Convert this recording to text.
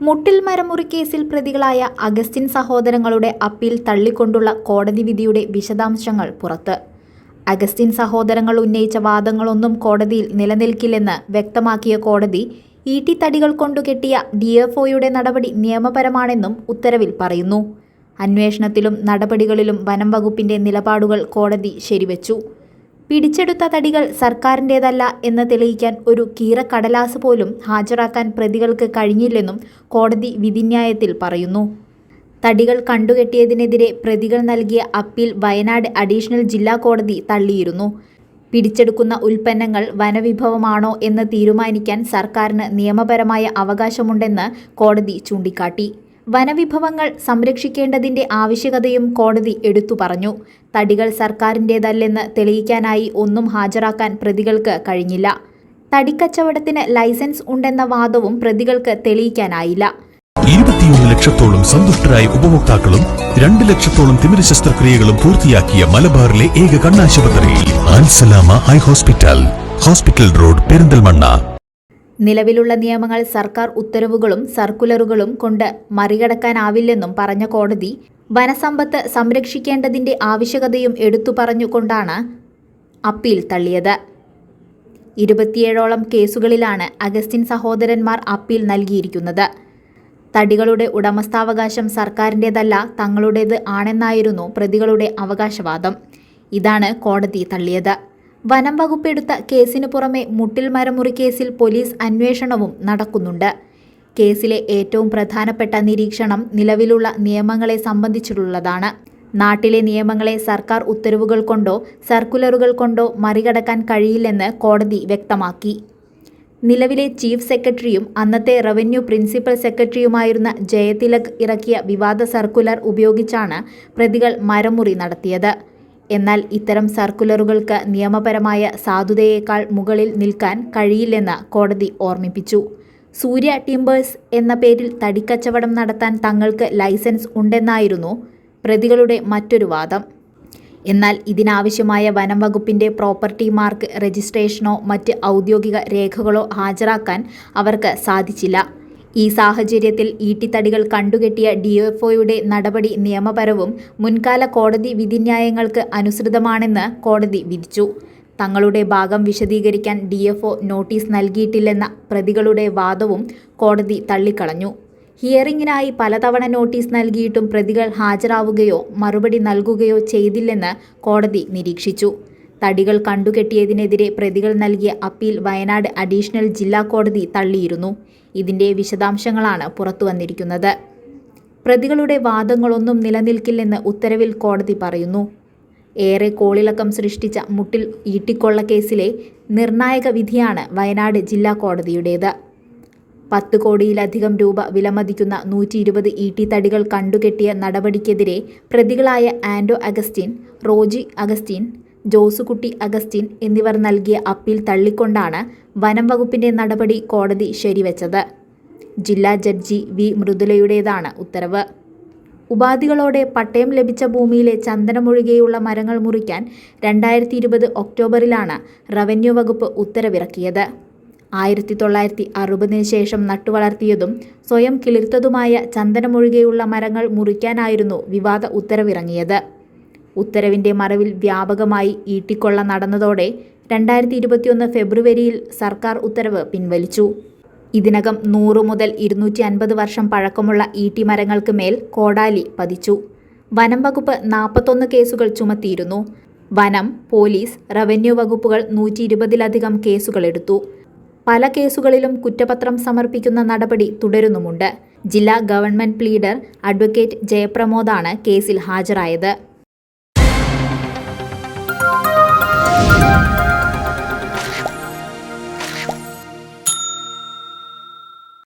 മുട്ടിൽ മരമുറി കേസിൽ പ്രതികളായ അഗസ്റ്റിൻ സഹോദരങ്ങളുടെ അപ്പീൽ തള്ളിക്കൊണ്ടുള്ള കോടതി വിധിയുടെ വിശദാംശങ്ങൾ പുറത്ത്. അഗസ്റ്റിൻ സഹോദരങ്ങൾ ഉന്നയിച്ച വാദങ്ങളൊന്നും കോടതിയിൽ നിലനിൽക്കില്ലെന്ന് വ്യക്തമാക്കിയ കോടതി ഈട്ടിത്തടികൾ കൊണ്ടുകെട്ടിയ ഡി എഫ് ഒയുടെ നടപടി നിയമപരമാണെന്നും ഉത്തരവിൽ പറയുന്നു. അന്വേഷണത്തിലും നടപടികളിലും വനം വകുപ്പിന്റെ നിലപാടുകൾ കോടതി ശരിവച്ചു. പിടിച്ചെടുത്ത തടികൾ സർക്കാരിന്റേതല്ല എന്ന് തെളിയിക്കാൻ ഒരു കീറക്കടലാസ് പോലും ഹാജരാക്കാൻ പ്രതികൾക്ക് കഴിഞ്ഞില്ലെന്നും കോടതി വിധിന്യായത്തിൽ പറയുന്നു. തടികൾ കണ്ടുകെട്ടിയതിനെതിരെ പ്രതികൾ നൽകിയ അപ്പീൽ വയനാട് അഡീഷണൽ ജില്ലാ കോടതി തള്ളിയിരുന്നു. പിടിച്ചെടുക്കുന്ന ഉൽപ്പന്നങ്ങൾ വനവിഭവമാണോ എന്ന് തീരുമാനിക്കാൻ സർക്കാരിന് നിയമപരമായ അവകാശമുണ്ടെന്ന് കോടതി ചൂണ്ടിക്കാട്ടി. വനവിഭവങ്ങൾ സംരക്ഷിക്കേണ്ടതിന്റെ ആവശ്യകതയും കോടതി എടുത്തു പറഞ്ഞു. തടികൾ സർക്കാരിന്റേതല്ലെന്ന് തെളിയിക്കാനായി ഒന്നും ഹാജരാക്കാൻ പ്രതികൾക്ക് കഴിഞ്ഞില്ല. തടിക്കച്ചവടത്തിന് ലൈസൻസ് ഉണ്ടെന്ന വാദവും പ്രതികൾക്ക് തെളിയിക്കാനായില്ല. ഇരുപത്തിയൊന്ന് ലക്ഷത്തോളം സന്തുഷ്ടരായ ഉപഭോക്താക്കളും രണ്ട് ലക്ഷത്തോളം തിമിര ശസ്ത്രക്രിയകളും പൂർത്തിയാക്കിയ മലബാറിലെ ഏക കണ്ണാശുപത്രി ഹോസ്പിറ്റൽ. Hospital road Perinthalmanna. നിലവിലുള്ള നിയമങ്ങൾ സർക്കാർ ഉത്തരവുകളും സർക്കുലറുകളും കൊണ്ട് മറികടക്കാനാവില്ലെന്നും പറഞ്ഞ കോടതി വനസമ്പത്ത് സംരക്ഷിക്കേണ്ടതിന്റെ ആവശ്യകതയും എടുത്തു പറഞ്ഞുകൊണ്ടാണ് അപ്പീൽ തള്ളിയത്. ഇരുപത്തിയേഴോളം കേസുകളിലാണ് അഗസ്റ്റിൻ സഹോദരന്മാർ അപ്പീൽ നൽകിയിരിക്കുന്നത്. തടികളുടെ ഉടമസ്ഥാവകാശം സർക്കാരിന്റേതല്ല തങ്ങളുടേത് ആണെന്നായിരുന്നു പ്രതികളുടെ അവകാശവാദം. ഇതാണ് കോടതി തള്ളിയത്. വനം വകുപ്പ് എടുത്ത കേസിന് പുറമെ മുട്ടിൽ മരമുറി കേസിൽ പോലീസ് അന്വേഷണവും നടക്കുന്നുണ്ട്. കേസിലെ ഏറ്റവും പ്രധാനപ്പെട്ട നിരീക്ഷണം നിലവിലുള്ള നിയമങ്ങളെ സംബന്ധിച്ചിട്ടുള്ളതാണ്. നാട്ടിലെ നിയമങ്ങളെ സർക്കാർ ഉത്തരവുകൾ കൊണ്ടോ സർക്കുലറുകൾ കൊണ്ടോ മറികടക്കാൻ കഴിയില്ലെന്ന് കോടതി വ്യക്തമാക്കി. നിലവിലെ ചീഫ് സെക്രട്ടറിയും അന്നത്തെ റവന്യൂ പ്രിൻസിപ്പൽ സെക്രട്ടറിയുമായിരുന്ന ജയതിലക് ഇറക്കിയ വിവാദ സർക്കുലർ ഉപയോഗിച്ചാണ് പ്രതികൾ മരമുറി നടത്തിയത്. എന്നാൽ ഇത്തരം സർക്കുലറുകൾക്ക് നിയമപരമായ സാധുതയേക്കാൾ മുകളിൽ നിൽക്കാൻ കഴിയില്ലെന്ന് കോടതി ഓർമ്മിപ്പിച്ചു. സൂര്യ ടിംബേഴ്സ് എന്ന പേരിൽ തടിക്കച്ചവടം നടത്താൻ തങ്ങൾക്ക് ലൈസൻസ് ഉണ്ടെന്നായിരുന്നു പ്രതികളുടെ മറ്റൊരു വാദം. എന്നാൽ ഇതിനാവശ്യമായ വനം വകുപ്പിന്റെ പ്രോപ്പർട്ടി മാർക്ക് രജിസ്ട്രേഷനോ മറ്റ് ഔദ്യോഗിക രേഖകളോ ഹാജരാക്കാൻ അവർക്ക് സാധിച്ചില്ല. ഈ സാഹചര്യത്തിൽ ഈട്ടിത്തടികൾ കണ്ടുകെട്ടിയ ഡിഎഫ്ഒയുടെ നടപടി നിയമപരവും മുൻകാല കോടതി വിധിന്യായങ്ങൾക്ക് അനുസൃതമാണെന്ന് കോടതി വിധിച്ചു. തങ്ങളുടെ ഭാഗം വിശദീകരിക്കാൻ ഡിഎഫ്ഒ നോട്ടീസ് നൽകിയിട്ടില്ലെന്ന പ്രതികളുടെ വാദവും കോടതി തള്ളിക്കളഞ്ഞു. ഹിയറിംഗിനായി പലതവണ നോട്ടീസ് നൽകിയിട്ടും പ്രതികൾ ഹാജരാവുകയോ മറുപടി നൽകുകയോ ചെയ്തില്ലെന്ന് കോടതി നിരീക്ഷിച്ചു. തടികൾ കണ്ടുകെട്ടിയതിനെതിരെ പ്രതികൾ നൽകിയ അപ്പീൽ വയനാട് അഡീഷണൽ ജില്ലാ കോടതി തള്ളിയിരുന്നു. ഇതിന്റെ വിശദാംശങ്ങളാണ് പുറത്തുവന്നിരിക്കുന്നത് പ്രതികളുടെ വാദങ്ങളൊന്നും നിലനിൽക്കില്ലെന്ന് ഉത്തരവിൽ കോടതി പറയുന്നു. ഏറെ കോളിളക്കം സൃഷ്ടിച്ച മുട്ടിൽ ഈട്ടിക്കൊള്ള കേസിലെ നിർണായക വിധിയാണ് വയനാട് ജില്ലാ കോടതിയുടേത്. പത്ത് കോടിയിലധികം രൂപ വിലമതിക്കുന്ന നൂറ്റി ഇരുപത് ഈട്ടിത്തടികൾ കണ്ടുകെട്ടിയ നടപടിക്കെതിരെ പ്രതികളായ ആൻഡോ Augustine Roji Augustine Josekutty Augustine എന്നിവർ നൽകിയ അപ്പീൽ തള്ളിക്കൊണ്ടാണ് വനം വകുപ്പിന്റെ നടപടി കോടതി ശരിവച്ചത്. ജില്ലാ ജഡ്ജി വി. മൃദുലയുടേതാണ് ഉത്തരവ്. ഉപാധികളോടെ പട്ടയം ലഭിച്ച ഭൂമിയിലെ ചന്ദനമൊഴികെയുള്ള മരങ്ങൾ മുറിക്കാൻ രണ്ടായിരത്തി ഇരുപത് ഒക്ടോബറിലാണ് റവന്യൂ വകുപ്പ് ഉത്തരവിറക്കിയത്. ആയിരത്തി തൊള്ളായിരത്തി അറുപതിന് ശേഷം നട്ടുവളർത്തിയതും സ്വയം കിളിർത്തതുമായ ചന്ദനമൊഴികെയുള്ള മരങ്ങൾ മുറിക്കാനായിരുന്നു വിവാദ ഉത്തരവിറങ്ങിയത്. ഉത്തരവിന്റെ മറവിൽ വ്യാപകമായി ഈട്ടിക്കൊള്ള നടന്നതോടെ രണ്ടായിരത്തി ഇരുപത്തിയൊന്ന് ഫെബ്രുവരിയിൽ സർക്കാർ ഉത്തരവ് പിൻവലിച്ചു. ഇതിനകം നൂറ് മുതൽ ഇരുന്നൂറ്റി അൻപത് വർഷം പഴക്കമുള്ള ഈട്ടി മരങ്ങൾക്ക് മേൽ കോടാലി പതിച്ചു. വനം വകുപ്പ് നാൽപ്പത്തൊന്ന് കേസുകൾ ചുമത്തിയിരുന്നു. വനം പോലീസ് റവന്യൂ വകുപ്പുകൾ നൂറ്റി ഇരുപതിലധികം കേസുകളെടുത്തു പല കേസുകളിലും കുറ്റപത്രം സമർപ്പിക്കുന്ന നടപടി തുടരുന്നുമുണ്ട്. ജില്ലാ ഗവൺമെന്റ് പ്ലീഡർ അഡ്വക്കേറ്റ് ജയപ്രമോദാണ് കേസിൽ ഹാജരായത്.